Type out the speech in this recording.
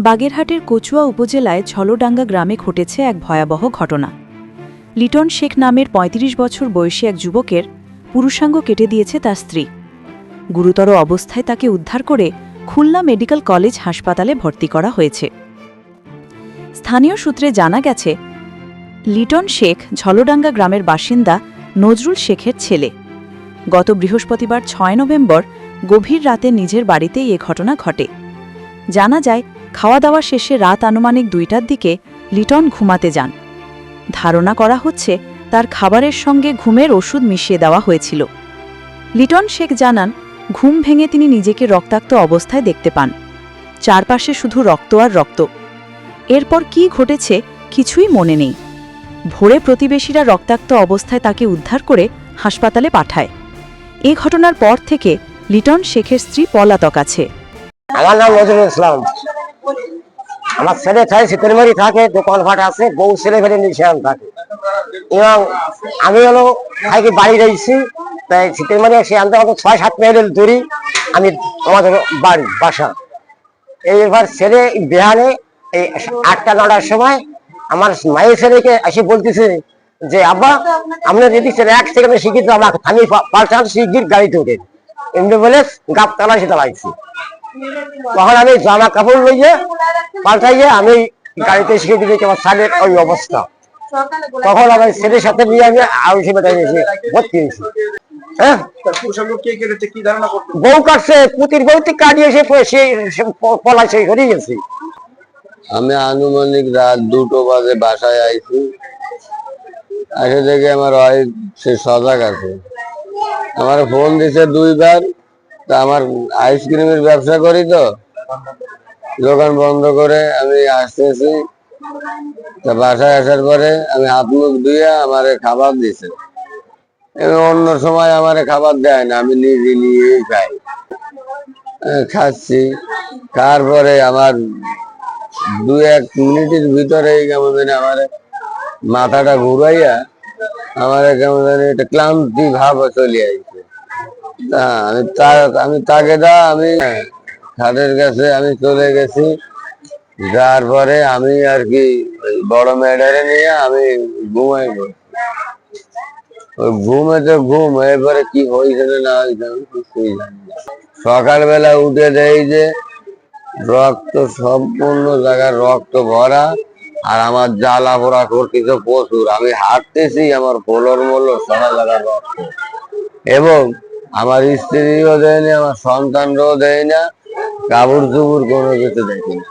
বাগেরহাটের কচুয়া উপজেলায় ছলডাঙ্গা গ্রামে ঘটেছে এক ভয়াবহ ঘটনা। লিটন শেখ নামের ৩৫ বছর বয়সী এক যুবকের পুরুষাঙ্গ কেটে দিয়েছে তার স্ত্রী। গুরুতর অবস্থায় তাকে উদ্ধার করে খুলনা মেডিকেল কলেজ হাসপাতালে ভর্তি করা হয়েছে। স্থানীয় সূত্রে জানা গেছে, লিটন শেখ ঝলডাঙ্গা গ্রামের বাসিন্দা নজরুল শেখের ছেলে। গত বৃহস্পতিবার ছয় নভেম্বর গভীর রাতে নিজের বাড়িতেই এ ঘটনা ঘটে। জানা যায় খাওয়া দাওয়া শেষে রাত আনুমানিক দুইটার দিকে লিটন ঘুমাতে যান। ধারণা করা হচ্ছে তার খাবারের সঙ্গে ঘুমের ওষুধ মিশিয়ে দেওয়া হয়েছিল। লিটন শেখ জানান, ঘুম ভেঙে তিনি নিজেকে রক্তাক্ত অবস্থায় দেখতে পান। চারপাশে শুধু রক্ত আর রক্ত। এরপর কি ঘটেছে কিছুই মনে নেই। ভোরে প্রতিবেশীরা রক্তাক্ত অবস্থায় তাকে উদ্ধার করে হাসপাতালে পাঠায়। এ ঘটনার পর থেকে লিটন শেখের স্ত্রী পলাতক আছে। আমার নাম নজরুল ইসলাম। আমার ছেলে থাকে শীতলমারি থাকে দোকান ফাট আছে, বউ ছেলে ফেলে নিচে থাকে। এবং আমি হলো থাকি বাড়ি রয়েছি তাই শীতলমারি এসে আনতে আমাদের ছয় সাত মিনিট দূরি আমি আমাদের বাড়ি, বাসা। এইবার ছেলে বিহানে এই আটটা নটার সময় আমার মায়ের ছেলেকে এসে বলতেছে যে, আব্বা, আমরা যদি ছেলে এক সেকেন্ডে শিখিত, আমাকে আমি পাল্টান শিগগির গাড়িতে উঠে। এমনি বলে গাপ তালা লাগছে তখন আমি জামা কাপড় লইয়ে পাল্টাইয়ে আমি গাড়িতে শিখে দিতে আমার ছেলের ওই অবস্থা। তখন আমার ছেলের সাথে নিয়ে আমি বেটাই নিয়েছি ভর্তি হয়েছি। হ্যাঁ? তার পুরুষাঙ্গ কে কেটেছে কি ধারণা করতে বউ কাটছে পুতির বউতি কাটিয়ে সে সে সে পলাই সেই গেছে। আমি আনুমানিক রাত দুটো বাজে বাসায় আইছি। দেখে আমার সজাগ আছে। আমার ফোন দিছে দুইবার। তা আমার আইসক্রিমের ব্যবসা করি তো। দোকান বন্ধ করে আমি আসতেছি। তা বাসায় আসার পরে আমি হাত মুখ ধুয়ে আমার খাবার দিছে। অন্য সময় আমার খাবার দেয় না, আমি নিজে নিয়েই খাই। খাচ্ছি। খাওয়ার পরে আমার দু এক মিনিটের ভিতরে কেমন জানি আমার মাথাটা ঘুরাইয়া আমার কেমন জানি একটা ক্লান্তি ভাব চলে আসছে আমি আমি তাকে দা আমি খাটের কাছে আমি চলে গেছি। যার পরে আমি আর কি বড় মেয়েটারে নিয়ে আমি ঘুমাই। ওই ঘুমে তো ঘুম, এরপরে কি হয়েছে না হয়েছে আমি কিছুই সকালবেলা উঠে দেই যে রক্ত সম্পূর্ণ জায়গায় রক্ত ভরা, আর আমার জ্বালা পোড়া করতেছে প্রচুর। আমি হাঁটতেছি, আমার পোলর মোলর সারা জায়গায় রক্ত। এবং আমার স্ত্রীও দেয়নি আমার সন্তানরাও দেয় না কাবুর চুপুর কোনো কিছু দেখি না।